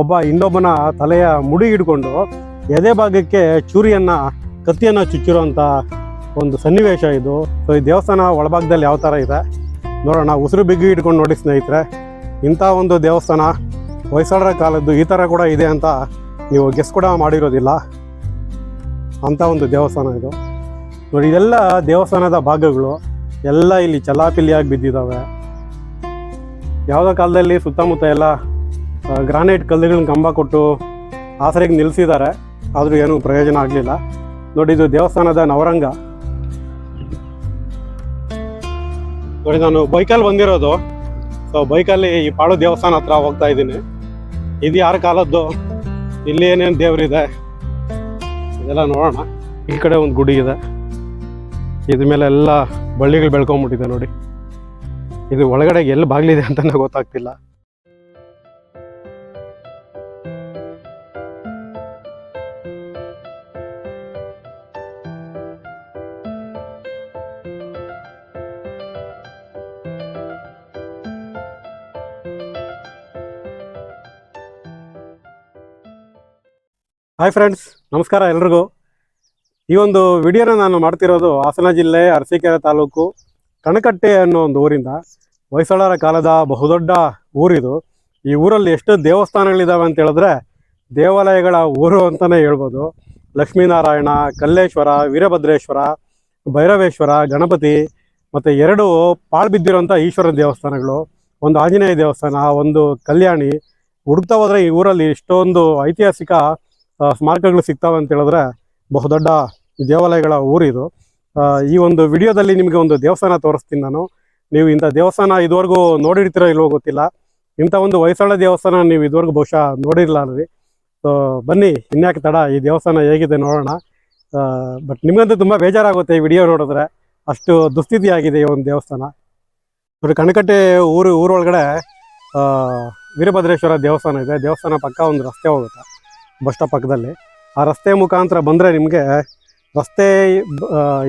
ಒಬ್ಬ ಇನ್ನೊಬ್ಬನ ತಲೆಯ ಮುಡಿ ಹಿಡ್ಕೊಂಡು ಎದೆ ಭಾಗಕ್ಕೆ ಚೂರಿಯನ್ನ, ಕತ್ತಿಯನ್ನ ಚುಚ್ಚಿರುವಂಥ ಒಂದು ಸನ್ನಿವೇಶ ಇದು. ಸೊ ಈ ದೇವಸ್ಥಾನ ಒಳಭಾಗದಲ್ಲಿ ಯಾವ ಥರ ಇದೆ? ನೋಡೋಣ. ಉಸಿರು ಬಿಗ್ಗಿ ಹಿಡ್ಕೊಂಡು ನೋಡಿ ಸ್ನೇಹಿತರೆ, ಇಂಥ ಒಂದು ದೇವಸ್ಥಾನ ಹೊಯ್ಸಳರ ಕಾಲದ್ದು ಈ ಥರ ಕೂಡ ಇದೆ ಅಂತ ನೀವು ಗೆಸ್ ಕೂಡ ಮಾಡಿರೋದಿಲ್ಲ. ಅಂಥ ಒಂದು ದೇವಸ್ಥಾನ ಇದು. ನೋಡಿ, ಇದೆಲ್ಲ ದೇವಸ್ಥಾನದ ಭಾಗಗಳು. ಎಲ್ಲ ಇಲ್ಲಿ ಚಲಾಪಿಲಿಯಾಗಿ ಬಿದ್ದಿದ್ದಾವೆ. ಯಾವುದೋ ಕಾಲದಲ್ಲಿ ಸುತ್ತಮುತ್ತ ಎಲ್ಲ ಗ್ರಾನೈಟ್ ಕಲ್ಲುಗಳನ್ನ ಕಂಬ ಕೊಟ್ಟು ಆಸರೆಗೆ ನಿಲ್ಲಿಸಿದ್ದಾರೆ ಆದರೂ ಏನೂ ಪ್ರಯೋಜನ ಆಗಲಿಲ್ಲ. ನೋಡಿ, ಇದು ದೇವಸ್ಥಾನದ ನವರಂಗ. ನೋಡಿ, ನಾನು ಬೈಕಲ್ಲಿ ಬಂದಿರೋದು. ಸೊ ಬೈಕಲ್ಲಿ ಈ ಪಾಳು ದೇವಸ್ಥಾನ ಹತ್ರ ಹೋಗ್ತಾ ಇದ್ದೀನಿ. ಇದು ಯಾರ ಕಾಲದ್ದು? ಇಲ್ಲಿ ಏನೇನು ದೇವರಿದೆ? ಇದೆಲ್ಲ ನೋಡೋಣ. ಈ ಕಡೆ ಒಂದು ಗುಡಿ ಇದೆ. ಇದ್ರ ಮೇಲೆ ಎಲ್ಲ ಬಳ್ಳಿಗಳು ಬೆಳ್ಕೊಂಬಿಟ್ಟಿದೆ ನೋಡಿ. ಇದು ಒಳಗಡೆ ಎಲ್ಲಿ ಬಾಗಿಲಿದೆ ಅಂತ ಗೊತ್ತಾಗ್ತಿಲ್ಲ. ಹಾಯ್ ಫ್ರೆಂಡ್ಸ್ ನಮಸ್ಕಾರ ಎಲ್ರಿಗೂ. ಈ ಒಂದು ವಿಡಿಯೋನ ನಾನು ಮಾಡ್ತಿರೋದು ಹಾಸನ ಜಿಲ್ಲೆ ಅರಸೀಕೆರೆ ತಾಲೂಕು ಕಣಕಟ್ಟೆ ಅನ್ನೋ ಒಂದು ಊರಿಂದ ಹೊಯ್ಸಳರ ಕಾಲದ ಬಹುದೊಡ್ಡ ಊರಿದು. ಈ ಊರಲ್ಲಿ ಎಷ್ಟು ದೇವಸ್ಥಾನಗಳಿದ್ದಾವೆ ಅಂತ ಹೇಳಿದ್ರೆ ದೇವಾಲಯಗಳ ಊರು ಅಂತಲೇ ಹೇಳ್ಬೋದು. ಲಕ್ಷ್ಮೀನಾರಾಯಣ, ಕಲ್ಲೇಶ್ವರ, ವೀರಭದ್ರೇಶ್ವರ, ಭೈರವೇಶ್ವರ, ಗಣಪತಿ ಮತ್ತು ಎರಡು ಪಾಳು ಬಿದ್ದಿರುವಂಥ ಈಶ್ವರ ದೇವಸ್ಥಾನಗಳು. ಒಂದು ಆಂಜನೇಯ ದೇವಸ್ಥಾನ, ಒಂದು ಕಲ್ಯಾಣಿ. ಹುಡುಕ್ತಾ ಹೋದರೆ ಈ ಊರಲ್ಲಿ ಇಷ್ಟೊಂದು ಐತಿಹಾಸಿಕ ಸ್ಮಾರಕಗಳು ಸಿಗ್ತಾವೆ ಅಂತ ಹೇಳಿದ್ರೆ ಬಹುದೊಡ್ಡ ದೇವಾಲಯಗಳ ಊರಿದು ಈ ಒಂದು ವಿಡಿಯೋದಲ್ಲಿ ನಿಮಗೆ ಒಂದು ದೇವಸ್ಥಾನ ತೋರಿಸ್ತೀನಿ ನಾನು. ನೀವು ಇಂಥ ದೇವಸ್ಥಾನ ಇದುವರೆಗೂ ನೋಡಿರ್ತೀರೋ ಇಲ್ವೋ ಗೊತ್ತಿಲ್ಲ. ಇಂಥ ಒಂದು ಹೊಯ್ಸಳ ದೇವಸ್ಥಾನ ನೀವು ಇದುವರೆಗೂ ಬಹುಶಃ ನೋಡಿರಲ್ಲ ರೀ ಸೊ ಬನ್ನಿ, ಇನ್ಯಾಕೆ ತಡ ಈ ದೇವಸ್ಥಾನ ಹೇಗಿದೆ ನೋಡೋಣ. ಬಟ್ ನಿಮಗಂತೂ ತುಂಬ ಬೇಜಾರಾಗುತ್ತೆ ಈ ವಿಡಿಯೋ ನೋಡಿದ್ರೆ. ಅಷ್ಟು ದುಸ್ಥಿತಿ ಆಗಿದೆ ಈ ಒಂದು ದೇವಸ್ಥಾನ. ನೋಡಿ, ಕಣಕಟ್ಟೆ ಊರು, ಊರೊಳಗಡೆ ವೀರಭದ್ರೇಶ್ವರ ದೇವಸ್ಥಾನ ಇದೆ. ದೇವಸ್ಥಾನ ಪಕ್ಕ ಒಂದು ರಸ್ತೆ ಹೋಗುತ್ತೆ. ಬಸ್ ಸ್ಟಾಪ್ ಪಕ್ಕದಲ್ಲಿ. ಆ ರಸ್ತೆ ಮುಖಾಂತರ ಬಂದರೆ ನಿಮಗೆ ರಸ್ತೆ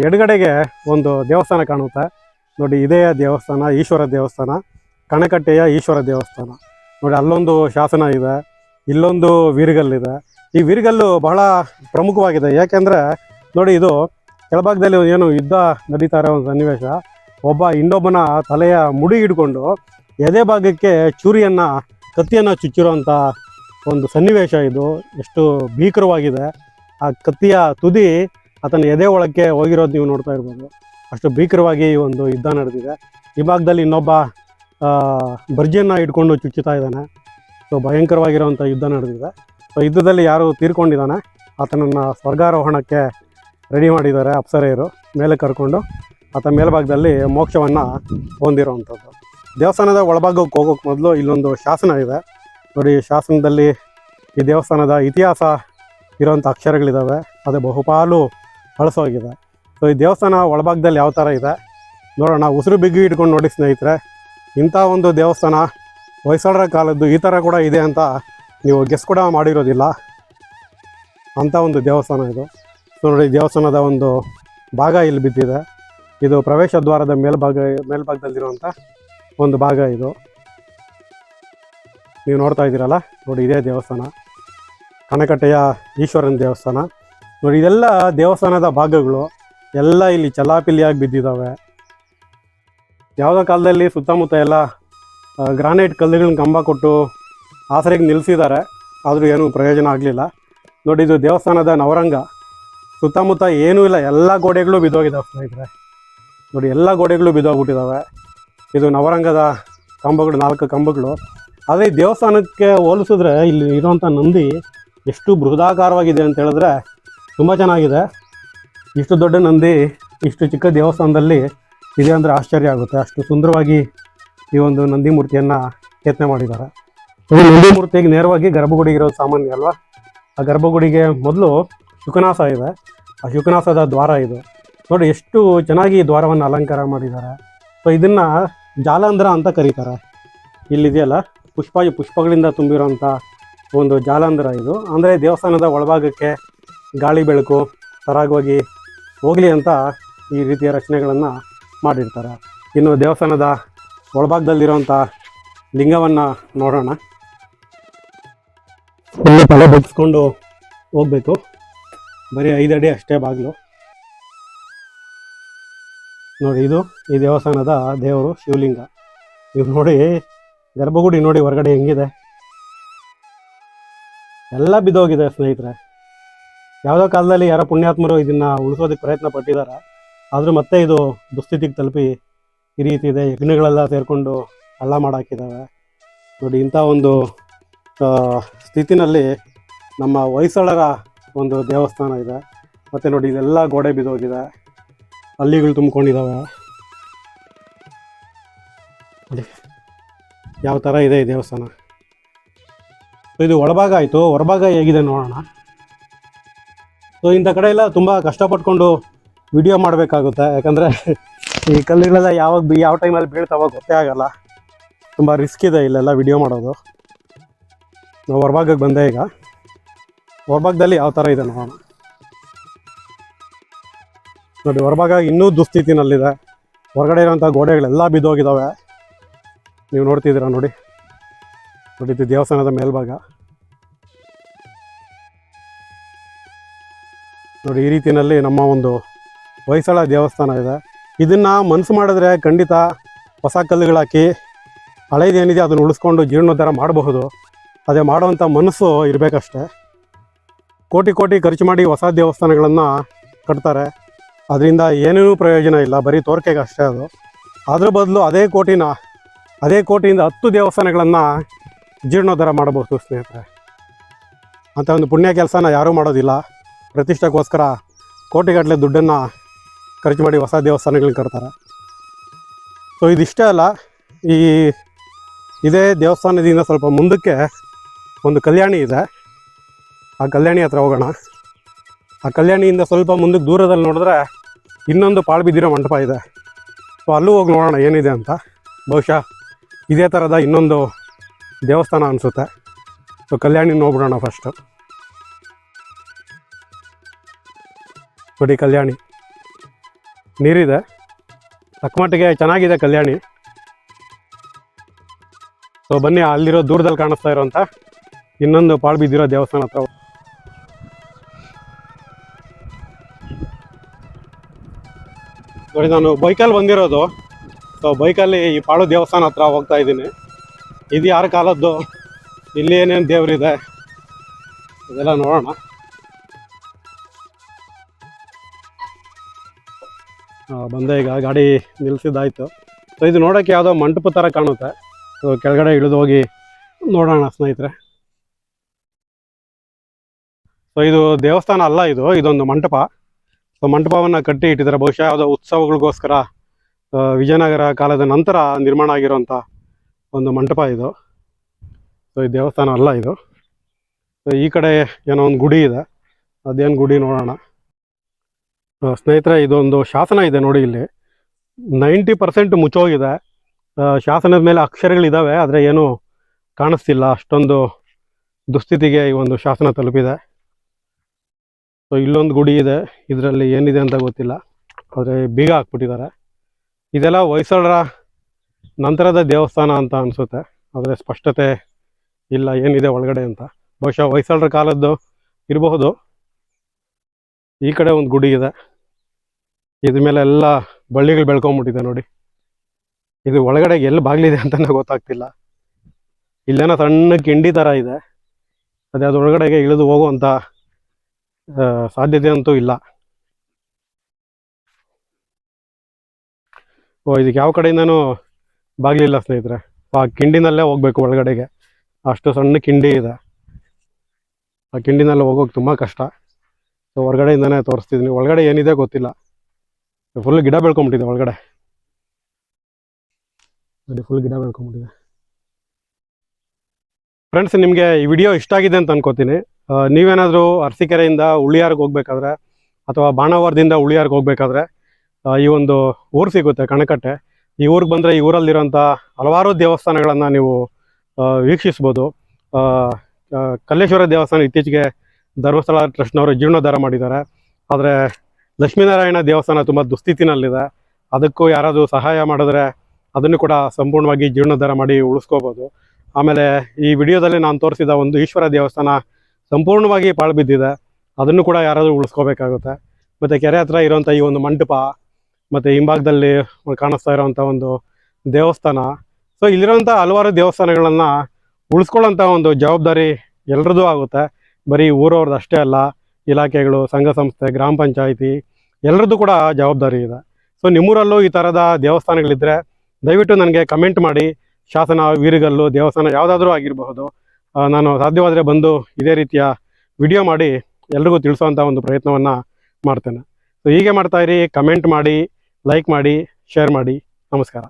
ಎಡಗಡೆಗೆ ಒಂದು ದೇವಸ್ಥಾನ ಕಾಣುತ್ತೆ. ನೋಡಿ, ಇದೇ ದೇವಸ್ಥಾನ, ಈಶ್ವರ ದೇವಸ್ಥಾನ, ಕಣಕಟ್ಟೆಯ ಈಶ್ವರ ದೇವಸ್ಥಾನ. ನೋಡಿ, ಅಲ್ಲೊಂದು ಶಾಸನ ಇದೆ, ಇಲ್ಲೊಂದು ವೀರಗಲ್ಲಿದೆ ಈ ವೀರಗಲ್ಲು ಬಹಳ ಪ್ರಮುಖವಾಗಿದೆ. ಯಾಕೆಂದರೆ, ನೋಡಿ, ಇದು ಕೆಳಭಾಗದಲ್ಲಿ ಏನು ಯುದ್ಧ ನಡೀತಾ ಇರೋ ಒಂದು ಸನ್ನಿವೇಶ. ಒಬ್ಬ ಇನ್ನೊಬ್ಬನ ತಲೆಯ ಮುಡಿ ಹಿಡ್ಕೊಂಡು ಎದೆ ಭಾಗಕ್ಕೆ ಚೂರಿಯನ್ನು, ಕತ್ತಿಯನ್ನು ಚುಚ್ಚಿರುವಂಥ ಒಂದು ಸನ್ನಿವೇಶ ಇದು. ಎಷ್ಟು ಭೀಕರವಾಗಿದೆ. ಆ ಕತ್ತಿಯ ತುದಿ ಆತನ ಎದೆ ಒಳಕ್ಕೆ ಹೋಗಿರೋದು ನೀವು ನೋಡ್ತಾ ಇರ್ಬೋದು. ಅಷ್ಟು ಭೀಕರವಾಗಿ ಈ ಒಂದು ಯುದ್ಧ ನಡೆದಿದೆ. ಈ ಭಾಗದಲ್ಲಿ ಇನ್ನೊಬ್ಬ ಬರ್ಜಿಯನ್ನು ಇಟ್ಕೊಂಡು ಚುಚ್ಚುತ್ತಾ ಇದ್ದಾನೆ. ಸೊ ಭಯಂಕರವಾಗಿರುವಂಥ ಯುದ್ಧ ನಡೆದಿದೆ. ಸೊ, ಯುದ್ಧದಲ್ಲಿ ಯಾರು ತೀರ್ಕೊಂಡಿದ್ದಾನೆ, ಆತನನ್ನು ಸ್ವರ್ಗಾರೋಹಣಕ್ಕೆ ರೆಡಿ ಮಾಡಿದ್ದಾರೆ ಅಪ್ಸರೆಯರು. ಮೇಲೆ ಕರ್ಕೊಂಡು ಆತ ಮೇಲ್ಭಾಗದಲ್ಲಿ ಮೋಕ್ಷವನ್ನು ಹೊಂದಿರುವಂಥದ್ದು ದೇವಸ್ಥಾನದ ಒಳಭಾಗಕ್ಕೆ ಹೋಗೋಕೆ ಮೊದಲು ಇಲ್ಲೊಂದು ಶಾಸನ ಇದೆ. ನೋಡಿ ಶಾಸನದಲ್ಲಿ ಈ ದೇವಸ್ಥಾನದ ಇತಿಹಾಸ ಇರೋವಂಥ ಅಕ್ಷರಗಳಿದ್ದಾವೆ ಅದು ಬಹುಪಾಲು ಹಳಸೋಗಿದೆ ಸೊ ಈ ದೇವಸ್ಥಾನ ಒಳಭಾಗದಲ್ಲಿ ಯಾವ ಥರ ಇದೆ? ನೋಡೋಣ, ಉಸಿರು ಬಿಗ್ಗಿ ಇಟ್ಕೊಂಡು ನೋಡಿ ಸ್ನೇಹಿತರೆ, ಇಂಥ ಒಂದು ದೇವಸ್ಥಾನ ಹೊಯ್ಸಳರ ಕಾಲದ್ದು ಈ ಥರ ಕೂಡ ಇದೆ ಅಂತ ನೀವು ಗೆಸ್ ಕೂಡ ಮಾಡಿರೋದಿಲ್ಲ. ಅಂಥ ಒಂದು ದೇವಸ್ಥಾನ ಇದು. ಸೊ ನೋಡಿ ದೇವಸ್ಥಾನದ ಒಂದು ಭಾಗ ಇಲ್ಲಿ ಬಿದ್ದಿದೆ. ಇದು ಪ್ರವೇಶ ದ್ವಾರದ ಮೇಲ್ಭಾಗ, ಮೇಲ್ಭಾಗದಲ್ಲಿರುವಂಥ ಒಂದು ಭಾಗ ಇದು. ನೀವು ನೋಡ್ತಾ ಇದ್ದೀರಲ್ಲ? ನೋಡಿ, ಇದೇ ದೇವಸ್ಥಾನ. ಕಣಕಟ್ಟೆಯ ಈಶ್ವರನ ದೇವಸ್ಥಾನ. ನೋಡಿ, ಇದೆಲ್ಲ ದೇವಸ್ಥಾನದ ಭಾಗಗಳು. ಎಲ್ಲ ಇಲ್ಲಿ ಚಲಾಪಿಲಿಯಾಗಿ ಬಿದ್ದಿದ್ದಾವೆ ಯಾವುದೋ ಕಾಲದಲ್ಲಿ ಸುತ್ತಮುತ್ತ ಎಲ್ಲ ಗ್ರಾನೈಟ್ ಕಲ್ಲುಗಳನ್ನ ಕಂಬ ಕೊಟ್ಟು ಆಸರೆಗೆ ನಿಲ್ಲಿಸಿದ್ದಾರೆ ಆದರೂ ಏನೂ ಪ್ರಯೋಜನ ಆಗಲಿಲ್ಲ. ನೋಡಿ, ಇದು ದೇವಸ್ಥಾನದ ನವರಂಗ. ಸುತ್ತಮುತ್ತ ಏನೂ ಇಲ್ಲ. ಎಲ್ಲ ಗೋಡೆಗಳು ಬಿದ್ದೋಗಿದ್ದಾವೆ ಸ್ನೇಹಿತರೆ. ನೋಡಿ, ಎಲ್ಲ ಗೋಡೆಗಳು ಬಿದ್ದೋಗ್ಬಿಟ್ಟಿದ್ದಾವೆ ಇದು ನವರಂಗದ ಕಂಬಗಳು, ನಾಲ್ಕು ಕಂಬಗಳು. ಈ ದೇವಸ್ಥಾನಕ್ಕೆ ಹೋಲಿಸಿದ್ರೆ ಇಲ್ಲಿ ಇರುವಂಥ ನಂದಿ ಎಷ್ಟು ಬೃಹದಾಕಾರವಾಗಿದೆ ಅಂತ ಹೇಳಿದ್ರೆ ತುಂಬ ಚೆನ್ನಾಗಿದೆ. ಇಷ್ಟು ದೊಡ್ಡ ನಂದಿ, ಇಷ್ಟು ಚಿಕ್ಕ ದೇವಸ್ಥಾನದಲ್ಲಿ ಇದೆ ಅಂದರೆ ಆಶ್ಚರ್ಯ ಆಗುತ್ತೆ. ಅಷ್ಟು ಸುಂದರವಾಗಿ ಈ ಒಂದು ನಂದಿ ಮೂರ್ತಿಯನ್ನು ಕೆತ್ತನೆ ಮಾಡಿದ್ದಾರೆ. ನಂದಿ ಮೂರ್ತಿಗೆ ನೇರವಾಗಿ ಗರ್ಭಗುಡಿಗೆ ಇರೋದು ಸಾಮಾನ್ಯ ಅಲ್ವಾ? ಆ ಗರ್ಭಗುಡಿಗೆ ಮೊದಲು ಶುಕನಾಸ ಇದೆ. ಆ ಶುಕನಾಸದ ದ್ವಾರ ಇದು. ನೋಡಿ, ಎಷ್ಟು ಚೆನ್ನಾಗಿ ದ್ವಾರವನ್ನು ಅಲಂಕಾರ ಮಾಡಿದ್ದಾರೆ. ಸೊ ಇದನ್ನು ಜಾಲಂದ್ರ ಅಂತ ಕರೀತಾರೆ. ಇಲ್ಲಿದೆಯಲ್ಲ? ಪುಷ್ಪ ಪುಷ್ಪಗಳಿಂದ ತುಂಬಿರುವಂಥ ಒಂದು ಜಾಲಾಂಧ್ರ ಇದು. ಅಂದರೆ ದೇವಸ್ಥಾನದ ಒಳಭಾಗಕ್ಕೆ ಗಾಳಿ ಬೆಳಕು, ಸರಾಗವಾಗಿ ಹೋಗಲಿ ಅಂತ ಈ ರೀತಿಯ ರಚನೆಗಳನ್ನು ಮಾಡಿರ್ತಾರೆ. ಇನ್ನು ದೇವಸ್ಥಾನದ ಒಳಭಾಗದಲ್ಲಿರುವಂಥ ಲಿಂಗವನ್ನು ನೋಡೋಣ. ಫುಲ್ಲು ತಲೆ ಬಗ್ಸ್ಕೊಂಡು ಹೋಗಬೇಕು. ಬರೀ ಐದು ಅಡಿ ಅಷ್ಟೇ ಬಾಗಿಲು. ನೋಡಿ ಇದು ಈ ದೇವಸ್ಥಾನದ ದೇವರು ಶಿವಲಿಂಗ. ಇದು ನೋಡಿ ಗರ್ಭಗುಡಿ ನೋಡಿ ಹೊರಗಡೆ ಹೆಂಗಿದೆ? ಎಲ್ಲ ಬಿದ್ದೋಗಿದೆ ಸ್ನೇಹಿತರೆ. ಯಾವುದೋ ಕಾಲದಲ್ಲಿ ಯಾರೋ ಪುಣ್ಯಾತ್ಮರು ಇದನ್ನ ಉಳಿಸೋದಕ್ಕೆ ಪ್ರಯತ್ನ ಪಟ್ಟಿದ್ದಾರೆ ಆದರೂ ಮತ್ತೆ ಇದು ದುಸ್ಥಿತಿಗೆ ತಲುಪಿ ಈ ರೀತಿ ಇದೆ. ಯಜ್ಞಗಳೆಲ್ಲ ಸೇರಿಕೊಂಡು ಹಳ್ಳ ಮಾಡಾಕಿದ್ದಾವೆ ನೋಡಿ, ಇಂಥ ಒಂದು ಸ್ಥಿತಿನಲ್ಲಿ ನಮ್ಮ ಹೊಯ್ಸಳರ ಒಂದು ದೇವಸ್ಥಾನ ಇದೆ. ಮತ್ತು ನೋಡಿ ಇದೆಲ್ಲ ಗೋಡೆ ಬಿದ್ದೋಗಿದೆ. ಹಳ್ಳಿಗಳು ತುಂಬ್ಕೊಂಡಿದ್ದಾವೆ ಯಾವ ಥರ ಇದೆ ಈ ದೇವಸ್ಥಾನ? ಇದು ಒಳಭಾಗ ಆಯಿತು. ಹೊರಭಾಗ ಹೇಗಿದೆ ನೋಡೋಣ. ಸೊ ಇಂಥ ಕಡೆ ಎಲ್ಲ ತುಂಬ ಕಷ್ಟಪಟ್ಕೊಂಡು ವಿಡಿಯೋ ಮಾಡಬೇಕಾಗುತ್ತೆ. ಯಾಕಂದರೆ ಈ ಕಲ್ಲುಗಳೆಲ್ಲ ಯಾವಾಗ ಯಾವ ಟೈಮಲ್ಲಿ ಬೀಳ್ತಾವ ಗೊತ್ತೇ ಆಗಲ್ಲ. ತುಂಬ ರಿಸ್ಕ್ ಇದೆ ಇಲ್ಲೆಲ್ಲ ವಿಡಿಯೋ ಮಾಡೋದು. ನಾವು ಹೊರಭಾಗಕ್ಕೆ ಬಂದೆ ಈಗ. ಹೊರಭಾಗದಲ್ಲಿ ಯಾವ ಥರ ಇದೆ ನೋಡೋಣ. ನೋಡಿ, ಹೊರಭಾಗ ಇನ್ನೂ ದುಸ್ಥಿತಿನಲ್ಲಿದೆ. ಹೊರಗಡೆ ಇರೋಂಥ ಗೋಡೆಗಳೆಲ್ಲ ಬಿದ್ದೋಗಿದ್ದಾವೆ. ನೀವು ನೋಡ್ತಿದ್ದೀರಾ ನೋಡಿ. ನೋಡಿ ದೇವಸ್ಥಾನದ ಮೇಲ್ಭಾಗ. ನೋಡಿ ಈ ರೀತಿಯಲ್ಲಿ ನಮ್ಮ ಒಂದು ಹೊಯ್ಸಳ ದೇವಸ್ಥಾನ ಇದೆ. ಇದನ್ನು ಮನಸ್ಸು ಮಾಡಿದ್ರೆ ಖಂಡಿತ ಹೊಸ ಕಲ್ಲುಗಳಾಕಿ ಹಳೇದೇನಿದೆ ಅದನ್ನು ಉಳಿಸ್ಕೊಂಡು ಜೀರ್ಣೋದ್ಧಾರ ಮಾಡಬಹುದು. ಅದೇ ಮಾಡುವಂಥ ಮನಸ್ಸು ಇರಬೇಕಷ್ಟೆ. ಕೋಟಿ ಕೋಟಿ ಖರ್ಚು ಮಾಡಿ ಹೊಸ ದೇವಸ್ಥಾನಗಳನ್ನು ಕಟ್ತಾರೆ. ಅದರಿಂದ ಏನೇನೂ ಪ್ರಯೋಜನ ಇಲ್ಲ. ಬರೀ ತೋರಿಕೆಗೆ ಅಷ್ಟೇ ಅದು. ಅದ್ರ ಬದಲು ಅದೇ ಕೋಟಿನ ಅದೇ ಕೋಟೆಯಿಂದ ಹತ್ತು ದೇವಸ್ಥಾನಗಳನ್ನು ಜೀರ್ಣೋದ್ಧಾರ ಮಾಡಬಹುದು ಸ್ನೇಹಿತರೆ. ಅಂತ ಒಂದು ಪುಣ್ಯ ಕೆಲಸನ ಯಾರೂ ಮಾಡೋದಿಲ್ಲ. ಪ್ರತಿಷ್ಠೆಗೋಸ್ಕರ ಕೋಟಿಗಟ್ಟಲೆ ದುಡ್ಡನ್ನು ಖರ್ಚು ಮಾಡಿ ಹೊಸ ದೇವಸ್ಥಾನಗಳನ್ನ ಕಟ್ತಾರೆ. ಸೊ ಇದಿಷ್ಟೇ ಅಲ್ಲ, ಈ ಇದೇ ದೇವಸ್ಥಾನದಿಂದ ಸ್ವಲ್ಪ ಮುಂದಕ್ಕೆ ಒಂದು ಕಲ್ಯಾಣಿ ಇದೆ. ಆ ಕಲ್ಯಾಣಿ ಹತ್ರ ಹೋಗೋಣ. ಆ ಕಲ್ಯಾಣಿಯಿಂದ ಸ್ವಲ್ಪ ಮುಂದಕ್ಕೆ ದೂರದಲ್ಲಿ ನೋಡಿದ್ರೆ ಇನ್ನೊಂದು ಪಾಳು ಬಿದ್ದಿರೋ ಮಂಟಪ ಇದೆ. ಸೊ ಅಲ್ಲೂ ಹೋಗಿ ನೋಡೋಣ ಏನಿದೆ ಅಂತ. ಬಹುಶಃ ಇದೇ ಥರದ ಇನ್ನೊಂದು ದೇವಸ್ಥಾನ ಅನಿಸುತ್ತೆ. ಸೊ ಕಲ್ಯಾಣಿ ನೋಡ್ಬಿಡೋಣ ಫಸ್ಟು ನೋಡಿ ಕಲ್ಯಾಣಿ. ನೀರಿದೆ. ತಕ್ಕಮಟ್ಟಿಗೆ ಚೆನ್ನಾಗಿದೆ ಕಲ್ಯಾಣಿ. ಸೊ ಬನ್ನಿ, ಅಲ್ಲಿರೋ ದೂರದಲ್ಲಿ ಕಾಣಿಸ್ತಾ ಇರೋಂಥ ಇನ್ನೊಂದು ಪಾಳು ಬಿದ್ದಿರೋ ದೇವಸ್ಥಾನ ಹತ್ರ ನೋಡಿ, ನಾನು ಬೈಕಲ್ಲಿ ಬಂದಿರೋದು. ಸೊ ಬೈಕಲ್ಲಿ ಈ ಪಾಳು ದೇವಸ್ಥಾನ ಹತ್ರ ಹೋಗ್ತಾ ಇದ್ದೀನಿ. ಇದು ಯಾರ ಕಾಲದ್ದು? ಇಲ್ಲಿ ಏನೇನು ದೇವರಿದೆ? ಇದೆಲ್ಲ ನೋಡೋಣ. ಬಂದೆ ಈಗ, ಗಾಡಿ ನಿಲ್ಲಿಸಿದ್ದಾಯಿತು ಸೊ ಇದು ನೋಡೋಕ್ಕೆ ಯಾವುದೋ ಮಂಟಪ ಥರ ಕಾಣುತ್ತೆ. ಸೊ ಕೆಳಗಡೆ ಇಳಿದು ಹೋಗಿ ನೋಡೋಣ ಸ್ನೇಹಿತರೆ. ಸೊ ಇದು ದೇವಸ್ಥಾನ ಅಲ್ಲ ಇದು, ಇದೊಂದು ಮಂಟಪ. ಸೊ ಮಂಟಪವನ್ನು ಕಟ್ಟಿ ಇಟ್ಟಿದ್ದಾರೆ. ಬಹುಶಃ ಯಾವುದೋ ಉತ್ಸವಗಳಿಗೋಸ್ಕರ ವಿಜಯನಗರ ಕಾಲದ ನಂತರ ನಿರ್ಮಾಣ ಆಗಿರುವಂಥ ಒಂದು ಮಂಟಪ ಇದು. ಸೊ ಈ ದೇವಸ್ಥಾನ ಅಲ್ಲ ಇದು. ಸೊ ಈ ಕಡೆ ಏನೋ ಒಂದು ಗುಡಿ ಇದೆ. ಅದೇನು ಗುಡಿ ನೋಡೋಣ. ಸ್ನೇಹಿತರೆ, ಇದೊಂದು ಶಾಸನ ಇದೆ ನೋಡಿ ಇಲ್ಲಿ. ನೈಂಟಿ ಪರ್ಸೆಂಟ್ ಮುಚ್ಚೋಗಿದೆ. ಶಾಸನದ ಮೇಲೆ ಅಕ್ಷರಗಳಿದ್ದಾವೆ ಆದರೆ ಏನು ಕಾಣಿಸ್ತಿಲ್ಲ. ಅಷ್ಟೊಂದು ದುಸ್ಥಿತಿಗೆ ಈ ಒಂದು ಶಾಸನ ತಲುಪಿದೆ. ಸೊ ಇಲ್ಲೊಂದು ಗುಡಿ ಇದೆ. ಇದರಲ್ಲಿ ಏನಿದೆ ಅಂತ ಗೊತ್ತಿಲ್ಲ. ಆದರೆ ಬೀಗ ಹಾಕ್ಬಿಟ್ಟಿದ್ದಾರೆ. ಇದೆಲ್ಲ ಹೊಯ್ಸಳರ ನಂತರದ ದೇವಸ್ಥಾನ ಅಂತ ಅನಿಸುತ್ತೆ. ಆದರೆ ಸ್ಪಷ್ಟತೆ ಇಲ್ಲ, ಏನಿದೆ ಒಳಗಡೆ ಅಂತ. ಬಹುಶಃ ಹೊಯ್ಸಳರ ಕಾಲದ್ದು ಇರಬಹುದು ಈ ಕಡೆ ಒಂದು ಗುಡಿ ಇದೆ. ಇದ್ರ ಮೇಲೆ ಎಲ್ಲ ಬಳ್ಳಿಗಳು ಬೆಳ್ಕೊಂಬಿಟ್ಟಿದೆ ನೋಡಿ. ಇದು ಒಳಗಡೆ ಎಲ್ಲಿ ಬಾಗಿಲಿದೆ ಅಂತ ಗೊತ್ತಾಗ್ತಿಲ್ಲ. ಇಲ್ಲೇನೋ ಸಣ್ಣ ಕಿಂಡಿ ಥರ ಇದೆ. ಅದೇ ಅದ್ರೊಳಗಡೆಗೆ ಇಳಿದು ಹೋಗುವಂಥ ಸಾಧ್ಯತೆ ಅಂತೂ ಇಲ್ಲ. ಇದಕ್ಕೆ ಯಾವ ಕಡೆಯಿಂದನೂ ಬಾಗಿಲಿಲ್ಲ ಸ್ನೇಹಿತರೆ. ಆ ಕಿಂಡಿನಲ್ಲೇ ಹೋಗ್ಬೇಕು ಒಳಗಡೆಗೆ. ಅಷ್ಟು ಸಣ್ಣ ಕಿಂಡಿ ಇದೆ. ಆ ಕಿಂಡಿನಲ್ಲಿ ಹೋಗೋಕೆ ತುಂಬ ಕಷ್ಟ. ಸೊ ಹೊರಗಡೆಯಿಂದನೇ ತೋರಿಸ್ತಿದ್ದೀನಿ. ಒಳಗಡೆ ಏನಿದೆ ಗೊತ್ತಿಲ್ಲ. ಫುಲ್ ಗಿಡ ಬೆಳ್ಕೊಂಬಿಟ್ಟಿದೆ ಒಳಗಡೆ. ನೋಡಿ ಫುಲ್ ಗಿಡ ಬೆಳ್ಕೊಂಬಿಟ್ಟಿದೆ. ಫ್ರೆಂಡ್ಸ್ ನಿಮಗೆ ಈ ವಿಡಿಯೋ ಇಷ್ಟ ಆಗಿದೆ ಅಂತ ಅನ್ಕೋತೀನಿ. ನೀವೇನಾದರೂ ಅರಸಿಕೆರೆಯಿಂದ ಉಳಿಯಾರ್ಗೆ ಹೋಗ್ಬೇಕಾದ್ರೆ ಅಥವಾ ಬಾಣಾವರದಿಂದ ಉಳಿಯಾರ್ಗೆ ಹೋಗ್ಬೇಕಾದ್ರೆ ಈ ಒಂದು ಊರು ಸಿಗುತ್ತೆ, ಕಣಕಟ್ಟೆ. ಈ ಊರಿಗೆ ಬಂದರೆ ಈ ಊರಲ್ಲಿರೋಂಥ ಹಲವಾರು ದೇವಸ್ಥಾನಗಳನ್ನು ನೀವು ವೀಕ್ಷಿಸ್ಬೋದು. ಕಲ್ಲೇಶ್ವರ ದೇವಸ್ಥಾನ ಇತ್ತೀಚೆಗೆ ಧರ್ಮಸ್ಥಳ ಟ್ರಸ್ಟ್ನವರು ಜೀರ್ಣೋದ್ಧಾರ ಮಾಡಿದ್ದಾರೆ. ಆದರೆ ಲಕ್ಷ್ಮೀನಾರಾಯಣ ದೇವಸ್ಥಾನ ತುಂಬ ದುಸ್ಥಿತಿನಲ್ಲಿದೆ. ಅದಕ್ಕೂ ಯಾರಾದರೂ ಸಹಾಯ ಮಾಡಿದ್ರೆ ಅದನ್ನು ಕೂಡ ಸಂಪೂರ್ಣವಾಗಿ ಜೀರ್ಣೋದ್ಧಾರ ಮಾಡಿ ಉಳಿಸ್ಕೋಬೋದು. ಆಮೇಲೆ ಈ ವಿಡಿಯೋದಲ್ಲಿ ನಾನು ತೋರಿಸಿದ ಒಂದು ಈಶ್ವರ ದೇವಸ್ಥಾನ ಸಂಪೂರ್ಣವಾಗಿ ಪಾಳು ಬಿದ್ದಿದೆ ಅದನ್ನು ಕೂಡ ಯಾರಾದರೂ ಉಳಿಸ್ಕೋಬೇಕಾಗುತ್ತೆ. ಮತ್ತು ಕೆರೆ ಹತ್ರ ಇರುವಂಥ ಈ ಒಂದು ಮಂಟಪ ಮತ್ತು ಹಿಂಭಾಗದಲ್ಲಿ ಕಾಣಿಸ್ತಾ ಇರೋವಂಥ ಒಂದು ದೇವಸ್ಥಾನ. ಸೊ ಇಲ್ಲಿರುವಂಥ ಹಲವಾರು ದೇವಸ್ಥಾನಗಳನ್ನು ಉಳಿಸ್ಕೊಳ್ಳೋಂಥ ಒಂದು ಜವಾಬ್ದಾರಿ ಎಲ್ರದ್ದು ಆಗುತ್ತೆ. ಬರೀ ಊರವ್ರದ್ದು ಅಷ್ಟೇ ಅಲ್ಲ, ಇಲಾಖೆಗಳು, ಸಂಘ ಸಂಸ್ಥೆ, ಗ್ರಾಮ ಪಂಚಾಯಿತಿ ಎಲ್ಲರದ್ದು ಕೂಡ ಜವಾಬ್ದಾರಿ ಇದೆ. ಸೊ ನಿಮ್ಮೂರಲ್ಲೂ ಈ ಥರದ ದೇವಸ್ಥಾನಗಳಿದ್ದರೆ ದಯವಿಟ್ಟು ನನಗೆ ಕಮೆಂಟ್ ಮಾಡಿ. ಶಾಸನ ವೀರಗಲ್ಲು ದೇವಸ್ಥಾನ ಯಾವುದಾದ್ರೂ ಆಗಿರಬಹುದು. ನಾನು ಸಾಧ್ಯವಾದರೆ ಬಂದು ಇದೇ ರೀತಿಯ ವಿಡಿಯೋ ಮಾಡಿ ಎಲ್ರಿಗೂ ತಿಳಿಸುವಂಥ ಒಂದು ಪ್ರಯತ್ನವನ್ನು ಮಾಡ್ತೇನೆ. ಸೊ ಹೀಗೆ ಮಾಡ್ತಾಯಿರಿ ಕಮೆಂಟ್ ಮಾಡಿ. ಲೈಕ್ ಮಾಡಿ ಶೇರ್ ಮಾಡಿ. ನಮಸ್ಕಾರ.